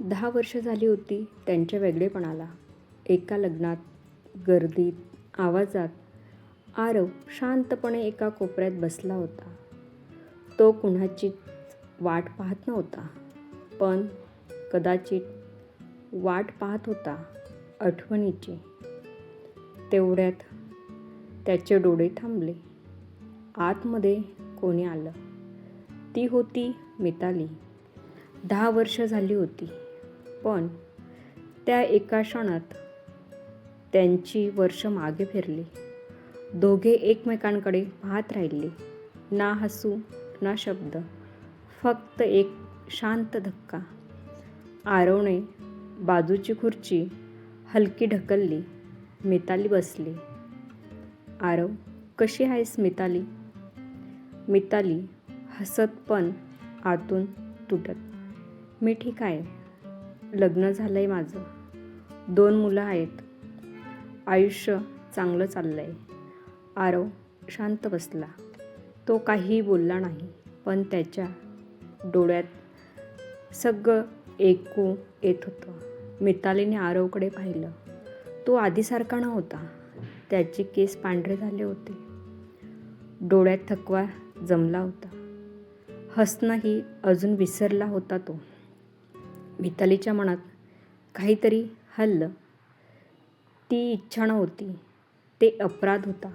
दहा वर्ष झाली होती त्यांच्या वेगळेपणाला. एका लग्नात गर्दीत आवाजात आरव शांतपणे एका कोपऱ्यात बसला होता. तो कुणाची वाट पाहत नव्हता पण कदाचित वाट पाहत होता आठवणीची. तेवढ्यात त्याचे डोळे थांबले. आतमध्ये कोणी आलं? ती होती मिताली. दहा वर्ष झाली होती. पण त्या एका क्षणात त्यांची वर्ष मागे फिरली. दोघे एकमेकांकडे पाहत राहिले. ना हसू ना शब्द. फक्त एक शांत धक्का. आरवणे बाजूची खुर्ची हलकी ढकलली. मिताली बसली. आरव कशी आहेस मिताली? मिताली हसत पण आतून तुटत. मी ठीक आहे. लग्न झालं आहे माझं. दोन मुलं आहेत. आयुष्य चांगलं चाललं आहे आरव शांत बसला. तो काहीही बोलला नाही पण त्याच्या डोळ्यात सगळं ऐकू येत होतं. मितालीने आरवकडे पाहिलं. तो आधीसारखा नव्हता. त्याचे केस पांढरे झाले होते. डोळ्यात थकवा जमला होता. हसणंही अजून विसरला होता तो. मितालीच्या मनात काहीतरी हल्लं. ती इच्छा नव्हती. ते अपराध होता.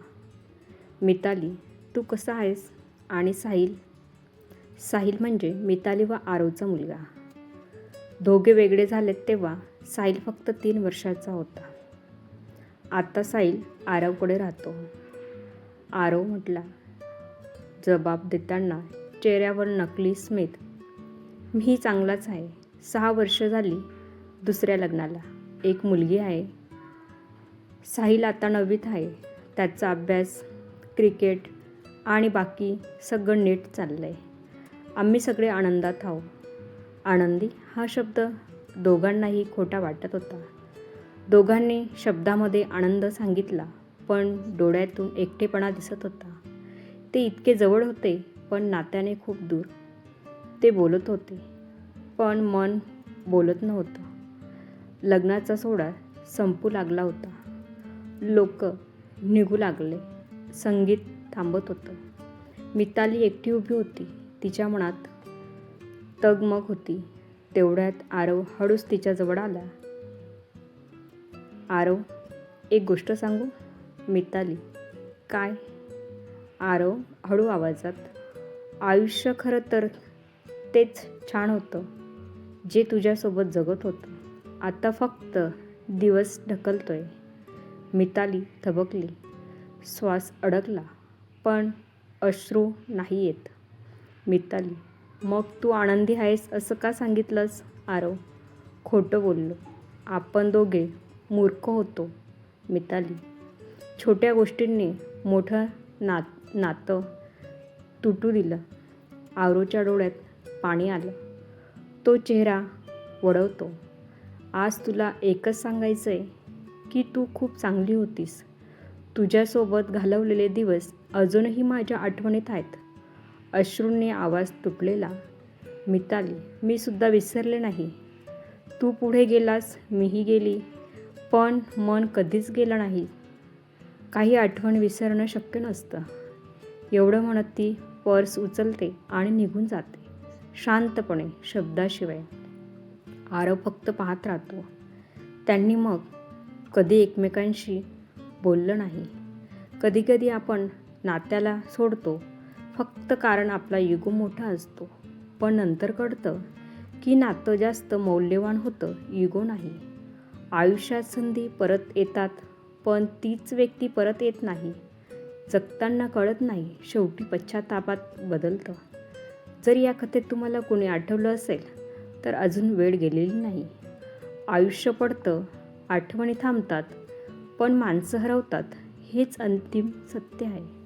मिताली तू कसा आहेस? आणि साहिल? साहिल म्हणजे मिताली व आरवचा मुलगा. दोघे वेगळे झालेत तेव्हा साहिल फक्त तीन वर्षाचा होता. आता साहिल आरवकडे राहतो. आरव म्हटला जबाब देताना चेहऱ्यावर नकली स्मित. मी चांगलाच आहे. सहा वर्ष झाली दुसऱ्या लग्नाला. एक मुलगी आहे. साहिल आता नववीत आहे. त्याचा अभ्यास क्रिकेट आणि बाकी सगळं नीट चाललं आहे आम्ही सगळे आनंदात आहो. आनंदी हा शब्द दोघांनाही खोटा वाटत होता. दोघांनी शब्दामध्ये आनंद सांगितला पण डोळ्यातून एकटेपणा दिसत होता. ते इतके जवळ होते पण नात्याने खूप दूर. ते बोलत होते. पण मन बोलत नव्हतं. लग्नाचा सोहळा संपू लागला होता. लोक निघू लागले. संगीत थांबत होतं. मिताली एकटी उभी होती. तिच्या मनात तगमग होती. तेवढ्यात आरव हळूच तिच्याजवळ आला. आरव एक गोष्ट सांगू? मिताली काय? आरव हळू आवाजात आयुष्य खरं तर तेच छान होतं. जे तुझ्यासोबत जगत होतं. आता फक्त दिवस ढकलतोय. मिताली थबकली. श्वास अडकला. पण अश्रू नाही येत. मिताली मग तू आनंदी आहेस असं का सांगितलंस? आरव खोटं बोललो. आपण दोघे मूर्ख होतो. मिताली छोट्या गोष्टींनी मोठं नात नातं तुटू दिलं. आरोच्या डोळ्यात पाणी आलं. तो चेहरा वडवतो आज तुला एकच सांगायचं आहे की तू खूप चांगली होतीस. तुझ्यासोबत घालवलेले दिवस अजूनही माझ्या आठवणीत आहेत. अश्रूंनी आवाज तुटलेला. मिताली मी सुद्धा विसरले नाही. तू पुढे गेलास मीही गेली पण मन कधीच गेलं नाही. काही आठवण विसरणं शक्य नसतं. एवढं म्हणत ती पर्स उचलते आणि निघून जाते. शांतपणे शब्दाशिवाय. आरव फक्त पाहत राहतो. त्यांनी मग कधी एकमेकांशी बोललं नाही. कधीकधी आपण नात्याला सोडतो. फक्त कारण आपला युगो मोठा असतो. पण नंतर कळतं की नातं जास्त मौल्यवान होतं युगो नाही. आयुष्यात संधी परत येतात पण तीच व्यक्ती परत येत नाही. जगताना कळत नाही शेवटी पश्चातापात बदलतं. जर या कथेत तुम्हाला कोणी आठवलं असेल तर अजून वेळ गेलेली नाही. आयुष्य पडतं आठवणी थांबतात पण माणसं हरवतात हेच अंतिम सत्य आहे.